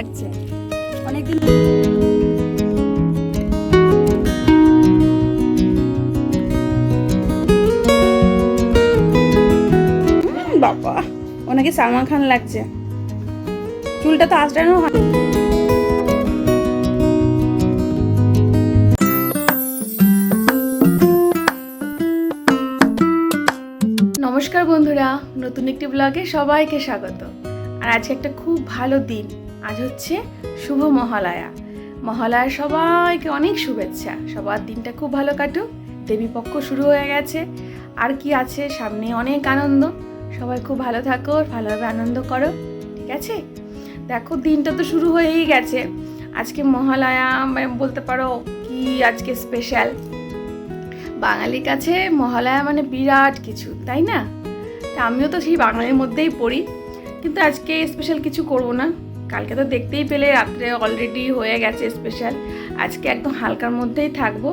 লাগছে। অনেকদিন বাবা। ওনাকে সালমান খান লাগছে। চুলটা তো আঁচড়ানো হয়। নমস্কার বন্ধুরা নতুন একটি ব্লগে সবাইকে স্বাগত। আর আজকে একটা খুব ভালো দিন। আজ হচ্ছে শুভ মহালয়া। মহালয়া সবাইকে অনেক শুভেচ্ছা। সবার দিনটা খুব ভালো কাটুক। দেবীপক্ষ শুরু হয়ে গেছে। আর কি আছে সামনে অনেক আনন্দ। সবাই খুব ভালো থাকো, ভালোভাবে আনন্দ করো, ঠিক আছে? দেখো, দিনটা তো শুরু হয়েই গেছে। আজকে মহালয়া বলতে পারো কি আজকে স্পেশাল বাঙালির কাছে মহালয়া মানে বিরাট কিছু, তাই না? তা আমিও তো সেই বাঙালির মধ্যেই পড়ি। কিন্তু আজকে স্পেশাল কিছু করব না। কালকে তো দেখতেই পেলে রাত্রে অলরেডি হয়ে গেছে স্পেশাল আজকে একদম হালকার মধ্যেই থাকব।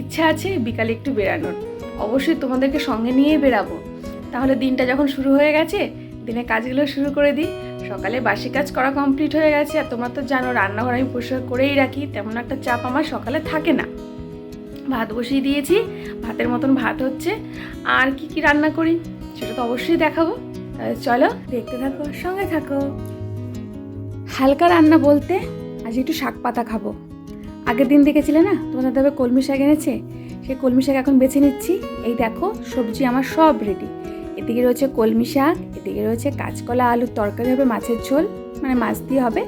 ইচ্ছা আছে বিকালে একটু বেরানোর। অবশ্যই তোমাদেরকে সঙ্গে নিয়েই বেরাবো। তাহলে দিনটা যখন শুরু হয়ে গেছে দিনে কাজগুলো শুরু করে দিই। সকালে বাসি কাজ করা কমপ্লিট হয়ে গেছে। আর তোমরা তো জানো, রান্নাঘর আমি পরিষ্কার করেই রাখি। তেমন একটা চাপ আমার সকালে থাকে না। ভাত বসিয়ে দিয়েছি। ভাতের মতন ভাত হচ্ছে। আর কি কি রান্না করি, সেটা তো অবশ্যই দেখাবো। চলো, দেখতে থাকো, সঙ্গে থাকো। হালকা রান্না বলতে আজ একটু শাক পাতা খাব। আগের দিন দেখেছিলে না? তোমাদের দাদা কলমি শাক এনেছে? সেই কলমি শাক এখন বেছে নিচ্ছি। এই দেখো, সবজি আমার সব রেডি এদিকে রয়েছে কলমি শাক, এদিকে রয়েছে কাঁচকলা, আলুর তরকারি হবে, মাছের ঝোল মানে মাছ দিয়ে হবে।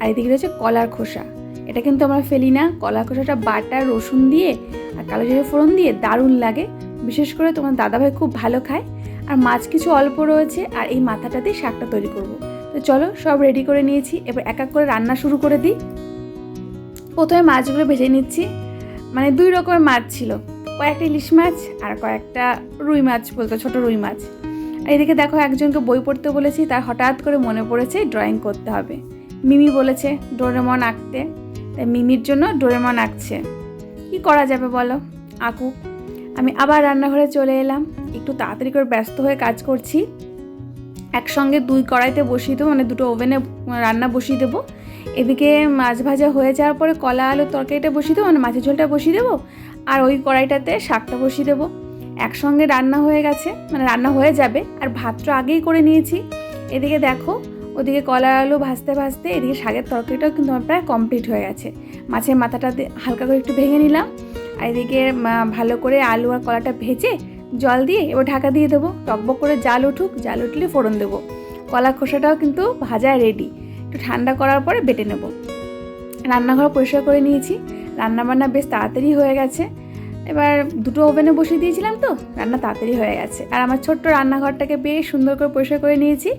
আর এদিকে রয়েছে কলার খোসা। এটা কিন্তু আমরা ফেলি না। কলার খোসাটা বাটা, রসুন দিয়ে আর কালো জিরে ফোড়ন দিয়ে দারুণ লাগে। বিশেষ করে তোমার দাদাভাই খুব ভালো খায়। আর মাছ কিছু অল্প রয়েছে, আর এই মাথাটা দিয়ে শাকটা তৈরি করব। তো চলো, সব রেডি করে নিয়েছি। এবার এক এক করে রান্না শুরু করে দিই। প্রথমে মাছগুলো ভেজে নিচ্ছি। মানে দুই রকমের মাছ ছিল। কয়েকটা ইলিশ মাছ আর কয়েকটা রুই মাছ বলতো, ছোট রুই মাছ। এদিকে দেখো, একজনকে বই পড়তে বলেছি, তার হঠাৎ করে মনে পড়েছে ড্রয়িং করতে হবে। মিমি বলেছে, ডোরেমন আঁকতে। তাই মিমির জন্য ডোরেমন আঁকছে। কি করা যাবে বলো? আঁকুক। আমি আবার রান্নাঘরে চলে এলাম। একটু তাড়াতাড়ি করে ব্যস্ত হয়ে কাজ করছি। একসঙ্গে দুই কড়াইতে বসিয়ে দেবো মানে দুটো ওভেনে রান্না বসিয়ে দেবো। এদিকে মাছ ভাজা হয়ে যাওয়ার পরে কলা আলুর তরকারিটা বসিয়ে দেবো মানে মাছের ঝোলটা বসিয়ে দেবো, আর ওই কড়াইটাতে শাকটা বসিয়ে দেবো। একসঙ্গে রান্না হয়ে গেছে মানে রান্না হয়ে যাবে, আর ভাতটা আগেই করে নিয়েছি। এদিকে দেখো, ওদিকে কলা আলু ভাজতে ভাজতে এদিকে শাকের তরকারিটাও কিন্তু আমার প্রায় কমপ্লিট হয়ে গেছে। মাছের মাথাটা হালকা করে একটু ভেঙে নিলাম, আর এদিকে ভালো করে আলু আর কলাটা ভেজে জল দিয়ে এবার ঢাকা দিয়ে দেবো, টকবক করে জাল উঠুক, জাল উঠলে ফোড়ন দেবো। কলা খোসাটাও কিন্তু ভাজা রেডি একটু ঠান্ডা করার পরে বেটে নেব। রান্নাঘর পরিষ্কার করে নিয়েছি, রান্নাবান্না বেশ তাড়াতাড়ি হয়ে গেছে। এবার দুটো ওভেনে বসিয়ে দিয়েছিলাম তো, রান্না তাড়াতাড়ি হয়ে গেছে। আর আমার ছোট্ট রান্নাঘরটাকে বেশ সুন্দর করে পরিষ্কার করে নিয়েছি।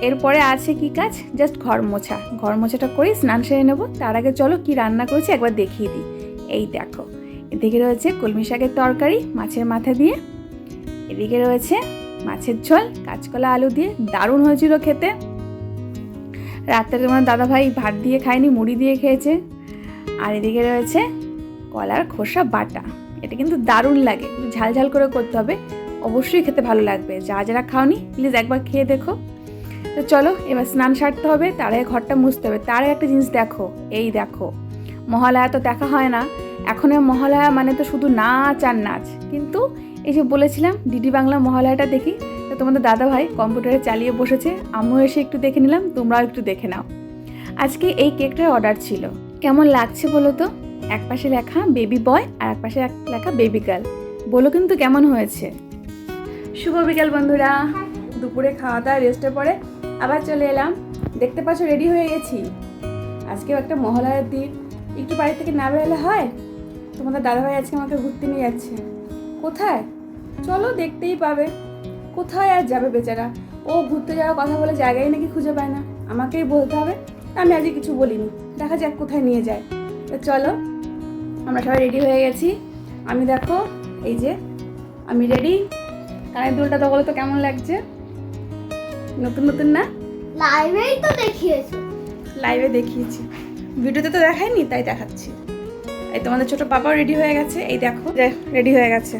এরপরে আছে কি কাজ? জাস্ট ঘর মোছা। ঘর মোছাটা করি স্নান সেরে নেব। তার আগে চলো কি রান্না করেছি একবার দেখিয়ে দিই। এই দেখো। এদিকে রয়েছে কলমি শাকের তরকারি মাছের মাথা দিয়ে। এদিকে রয়েছে মাছের ঝোল, কাঁচকলা আলু দিয়ে দারুণ হয়েছিল খেতে। রাত্রে তোমার দাদাভাই ভাত দিয়ে খায়নি, মুড়ি দিয়ে খেয়েছে। আর এদিকে রয়েছে কলার খোসা বাটা। এটা কিন্তু দারুণ লাগে ঝাল ঝাল করে করতে হবে। অবশ্যই খেতে ভালো লাগবে। যা যারা খাওনি প্লিজ একবার খেয়ে দেখো। তো চলো, এবার স্নান সারতে হবে, তার আগে ঘরটা মুছতে হবে। তার একটা জিনিস দেখো, এই দেখো। মহালয়া তো দেখা হয় না। এখন এই মহালয়া মানে তো শুধু নাচ আর নাচ। কিন্তু এই যে বলেছিলাম, ডিডি বাংলা মহালয়াটা দেখি, তো তোমাদের দাদা ভাই কম্পিউটারে চালিয়ে বসেছে, আমিও এসে একটু দেখে নিলাম, তোমরাও একটু দেখে নাও। আজকে এই কেকটার অর্ডার ছিল। কেমন লাগছে বলো তো? এক পাশে লেখা বেবি বয় আর এক পাশে লেখা বেবি গার্ল। বলো কিন্তু কেমন হয়েছে? শুভ বিকাল বন্ধুরা। দুপুরে খাওয়া দাওয়া, রেস্টের পরে আবার চলে এলাম। দেখতে পাচ্ছ, রেডি হয়ে গেছি। আজকেও একটা মহালয়ার দিন। একটু বাড়ি থেকে না বেরোলে হয়? তোমাদের দাদাভাই আজকে আমাকে ঘুরতে নিয়ে যাচ্ছে। কোথায়? চলো দেখতেই পাবে। কোথায় আর যাবে বেচারা? ও ঘুরতে যাওয়ার কথা বলে জায়গায় নাকি খুঁজে পায় না। আমাকেই বলতে হবে আমি আজকে কিছু বলিনি। দেখা যাক কোথায় নিয়ে যায়। তো চলো আমরা সবাই রেডি হয়ে গেছি। আমি দেখো এই যে আমি রেডি কানের দুলটা তো বলো তো কেমন লাগছে? নতুন নতুন না? লাইভেই তো দেখিয়েছে। লাইভে দেখিয়েছি। ভিডিওতে তো দেখাইনি তাই দেখাচ্ছি। এই তোমাদের ছোট পাপাও রেডি হয়ে গেছে। এই দেখো রেডি হয়ে গেছে।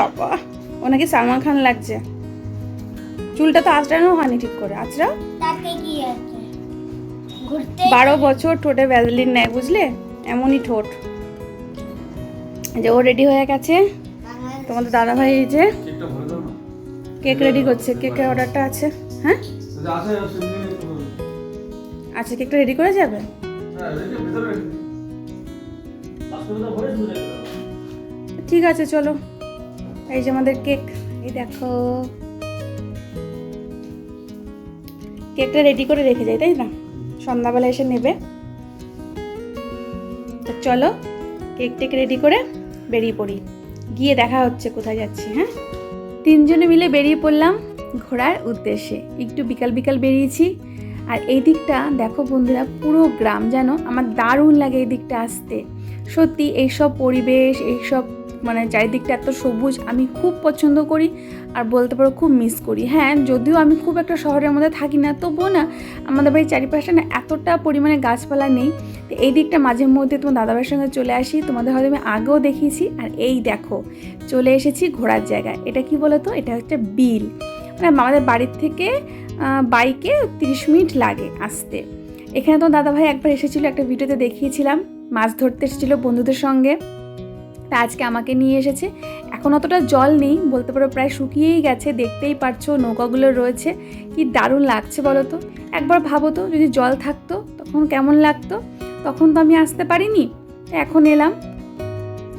বাবা। ও ও নাকি সালমান খান লাগছে। চুলটা তো আঁচড়ানো হয়নি ঠিক করে। আঁচড়া? তাতে কি আছে? ঘুরতে বারো বছর ঠোঁটে ভ্যাজলিন নেয় বুঝলে? এমনই ঠোঁট। যে ও রেডি হয়ে গেছে। তোমাদের দাদাভাই এই যে কেক রেডি করছে। কেকের অর্ডারটা আছে। হ্যাঁ? আচ্ছা কেকটা রেডি করে যাবে? হ্যাঁ। ঠিক আছে চলো। এই যে আমাদের কেক এই দেখো। কেকটা রেডি করে রেখে যাই তাই না? সন্ধ্যাবেলা এসে নেবে। তো চলো কেক টেক রেডি করে বেরিয়ে পড়ি। গিয়ে দেখা হচ্ছে কোথায় যাচ্ছি হ্যাঁ? তিনজনে মিলে বেরিয়ে পড়লাম ঘোরার উদ্দেশ্যে। একটু বিকাল বিকাল বেরিয়েছি। আর এই দিকটা দেখো বন্ধুরা, পুরো গ্রাম যেন আমার দারুণ লাগে এই দিকটা আসতে। সত্যি এইসব পরিবেশ, এইসব মানে চারিদিকটা এত সবুজ, আমি খুব পছন্দ করি আর বলতে পারো খুব মিস করি। হ্যাঁ যদিও আমি খুব একটা শহরের মধ্যে থাকি না, তবুও না, আমাদের বাড়ির চারিপাশে না এতটা পরিমাণে গাছপালা নেই। তো এই দিকটা মাঝে মধ্যে তোমার দাদাভাইয়ের সঙ্গে চলে আসি, তোমাদের হয়তো আমি আগেও দেখিয়েছি। আর এই দেখো, চলে এসেছি ঘোরার জায়গায়। এটা কি বলো তো এটা হচ্ছে বিল। মানে আমাদের বাড়ির থেকে বাইকে তিরিশ মিনিট লাগে আসতে। এখানে তো দাদাভাই একবার এসেছিল, একটা ভিডিওতে দেখিয়েছিলাম, মাছ ধরতে এসেছিল বন্ধুদের সঙ্গে। তা আজকে আমাকে নিয়ে এসেছে। এখন অতটা জল নেই, বলতে পারো প্রায় শুকিয়েই গেছে, দেখতেই পারছ নৌকাগুলো রয়েছে। কি দারুণ লাগছে বলো তো। একবার ভাবো তো, যদি জল থাকতো, তখন কেমন লাগতো? তখন তো আমি আসতে পারিনি এখন এলাম।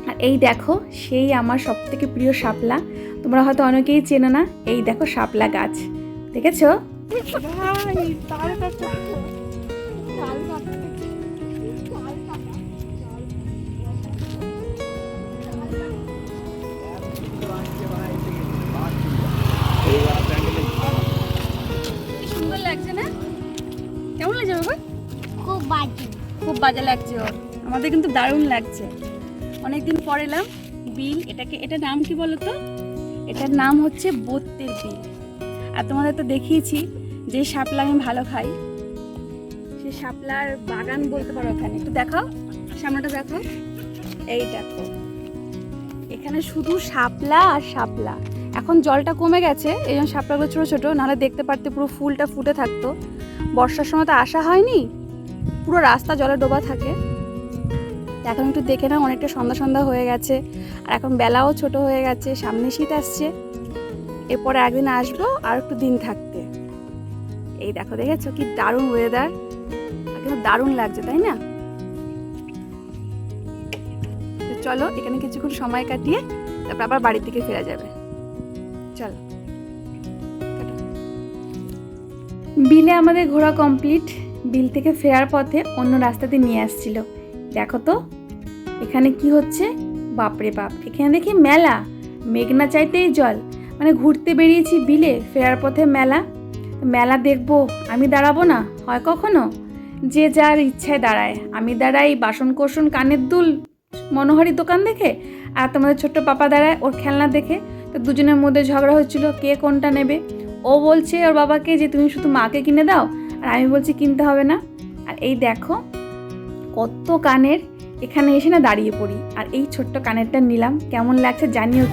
আর এই দেখো, সেই আমার সব থেকে প্রিয় শাপলা। তোমরা হয়তো অনেকেই চেনো না, এই দেখো শাপলা গাছ। দেখেছ? সুন্দর লাগছে না? কেমন লাগছে বাবা? খুব বাজে। খুব বাজে লাগছে ওর। আমাদের কিন্তু দারুণ লাগছে। অনেকদিন পর এলাম বিল এটাকে এটা নাম কি বলো তো? এটার নাম হচ্ছে বত্তের বিল। আর তোমাদের তো দেখিয়েছি যে শাপলা আমি ভালো খাই। সে শাপলার বাগান বলতে পারো ওখানে। একটু দেখাও, সামনেটা দেখো। এই দেখো। এখানে শুধু শাপলা আর শাপলা। এখন জলটা কমে গেছে, এই জন্য শাপলাগুলো ছোটো ছোটো, নাহলে দেখতে পারতে পুরো ফুলটা ফুটে থাকতো। বর্ষার সময় তো আসা হয়নি, পুরো রাস্তা জলে ডোবা থাকে। এখন একটু দেখে না অনেকটা সন্ধ্যা সন্ধ্যা হয়ে গেছে। আর এখন বেলাও ছোট হয়ে গেছে, সামনে শীত আসছে। এরপরে একদিন আসব আর একটু দিন থাকতে। এই দেখো, দেখেছ কি দারুণ ওয়েদার কিন্তু দারুণ লাগছে, তাই না? চলো, এখানে কিছুক্ষণ সময় কাটিয়ে তারপর আবার বাড়ির দিকে ফেরা যাবে। চলো। বিলে আমাদের ঘোরা কমপ্লিট বিল থেকে ফেরার পথে অন্য রাস্তাতে নিয়ে আসছিল। দেখো তো, এখানে কি হচ্ছে? বাপরে বাপ, এখানে দেখি মেলা। মেঘনা চাইতেই জল। মানে ঘুরতে বেরিয়েছি বিলে, ফেরার পথে মেলা। মেলা দেখব, আমি দাঁড়াবো না? হয় কখনো? যে যার ইচ্ছায় দাঁড়ায়। আমি দাঁড়াই বাসন কোসন কানের দুল, মনোহারি দোকান দেখে, আর তোমাদের ছোট্ট পাপা দাঁড়ায় ওর খেলনা দেখে। তো দুজনের মধ্যে ঝগড়া হচ্ছিল, কে কোনটা নেবে? ও বলছে ওর বাবাকে যে তুমি শুধু মাকে কিনে দাও, আর আমি বলছি কিনতে হবে না। আর এই দেখো, কত কানের, এখানে এসে না দাঁড়িয়ে পড়ি। আর এই ছোট্ট কানেরটা নিলাম, কেমন লাগছে জানিও।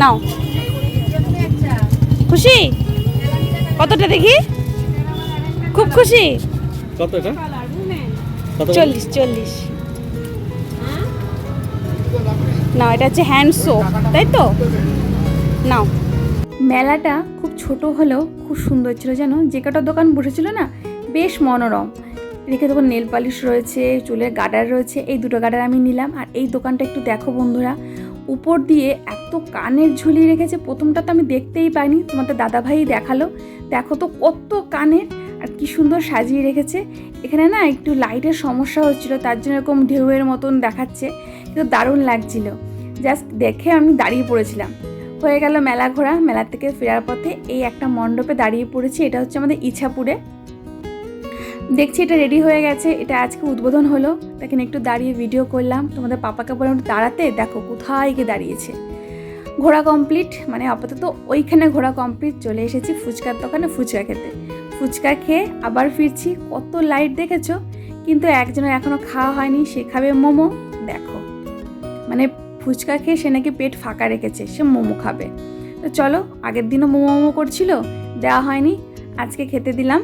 নাও। খুশি? কতটা দেখি? খুব খুশি? কত এটা চল্লিশ চল্লিশ। নাও এটা হচ্ছে হ্যান্ড সোপ তাই তো? নাও। মেলাটা খুব ছোট হলেও খুব সুন্দর ছিল জানো? যে কটা দোকান বসেছিল না বেশ মনোরম। এদিকে তখন নেল পালিশ রয়েছে চুলের গার্ডার রয়েছে এই দুটো গার্ডার আমি নিলাম। আর এই দোকানটা একটু দেখো বন্ধুরা উপর দিয়ে এত কানের ঝুলিয়ে রেখেছে প্রথমটা তো আমি দেখতেই পাইনি, তোমাদের দাদাভাই দেখাল। দেখো তো কত কানের, আর কি সুন্দর সাজিয়ে রেখেছে। এখানে না একটু লাইটের সমস্যা হচ্ছিল, তার জন্য এরকম ঢেউয়ের মতন দেখাচ্ছে, কিন্তু দারুণ লাগছিল। জাস্ট দেখে আমি দাঁড়িয়ে পড়েছিলাম। হয়ে গেল মেলা ঘোরা, মেলা থেকে ফেরার পথে এই একটা মণ্ডপে দাঁড়িয়ে পড়েছি, এটা হচ্ছে আমাদের ইছাপুরে। দেখছি এটা রেডি হয়ে গেছে, এটা আজকে উদ্বোধন হলো, তাকে একটু দাঁড়িয়ে ভিডিও করলাম। তোমাদের পাপাকে বললাম দাঁড়াতে, দেখো কোথায় গিয়ে দাঁড়িয়েছে। ঘোরা কমপ্লিট মানে আপাতত ওইখানে ঘোরা কমপ্লিট চলে এসেছি ফুচকার দোকানে ফুচকা খেতে। ফুচকা খেয়ে আবার ফিরছি, কত লাইট দেখেছ, কিন্তু একজনের এখনও খাওয়া হয়নি, সে খাবে মোমো, দেখো। মানে ফুচকা খেয়ে সে নাকি পেট ফাঁকা রেখেছে, সে মোমো খাবে। তো চলো, আগের দিনও মোমো মোমো করছিল, দেওয়া হয়নি, আজকে খেতে দিলাম।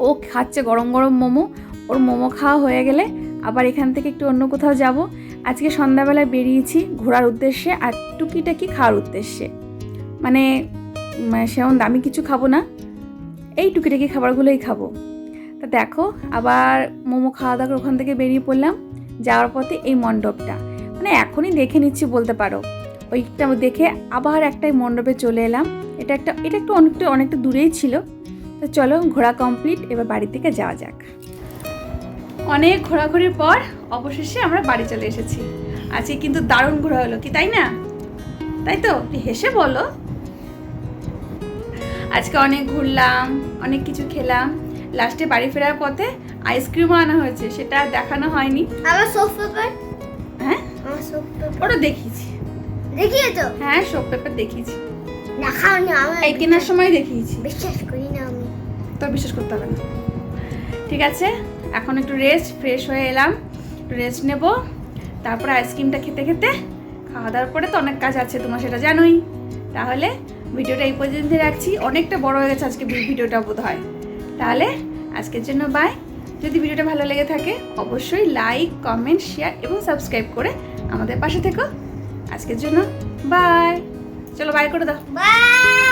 ও খাচ্ছে গরম গরম মোমো, ওর মোমো খাওয়া হয়ে গেলে আবার এখান থেকে একটু অন্য কোথাও যাব। আজকে সন্ধ্যাবেলায় বেরিয়েছি ঘোরার উদ্দেশ্যে আর টুকিটাকি খাওয়ার উদ্দেশ্যে। মানে সেমন দামি কিছু খাব না। এই টুকিটাকি খাবারগুলোই খাব। তা দেখো, আবার মোমো খাওয়া দাওয়ার ওখান থেকে বেরিয়ে পড়লাম। যাওয়ার পথে এই মণ্ডপটা। মানে এখনই দেখে নিচ্ছি বলতে পারো। ওইটা দেখে আবার একটাই মণ্ডপে চলে এলাম। এটা একটা, এটা একটু অনেকটা অনেকটা দূরেই ছিল। তো চলো ঘোরা কমপ্লিট এবার বাড়ি থেকে যাওয়া যাক। অনেক ঘোরাঘুরির পর অবশেষে আমরা বাড়ি চলে এসেছি। আজকে কিন্তু দারুণ ঘোরা হলো কি তাই না? তাই তো? হেসে বলো। আজকে অনেক ঘুরলাম অনেক কিছু খেলাম। লাস্টে বাড়ি ফেরার পথে আইসক্রিমও আনা হয়েছে সেটা আর দেখানো হয়নি। আমার পেপার হ্যাঁ? আমার পেপার ওটা দেখিয়েছি। দেখিয়েছো? হ্যাঁ সব পেপার দেখিয়েছি। দেখাও না আমার এই কেনার সময় দেখিয়েছি। বিশ্বাস করি তো বিশ্বাস করতে হবে না। ঠিক আছে? এখন একটু রেস্ট ফ্রেশ হয়ে এলাম। একটু রেস্ট নেব। তারপরে আইসক্রিমটা খেতে খেতে খাওয়া দাওয়ার পরে তো অনেক কাজ আছে, তোমার সেটা জানোই। তাহলে ভিডিওটা এই পর্যন্ত রাখছি। অনেকটা বড় হয়ে গেছে আজকে ভিডিওটা বোধ হয় তাহলে আজকের জন্য বাই যদি ভিডিওটা ভালো লেগে থাকে, অবশ্যই লাইক কমেন্ট শেয়ার এবং সাবস্ক্রাইব করে আমাদের পাশে থেকো। আজকের জন্য বাই চলো বাই করে দাও। বাই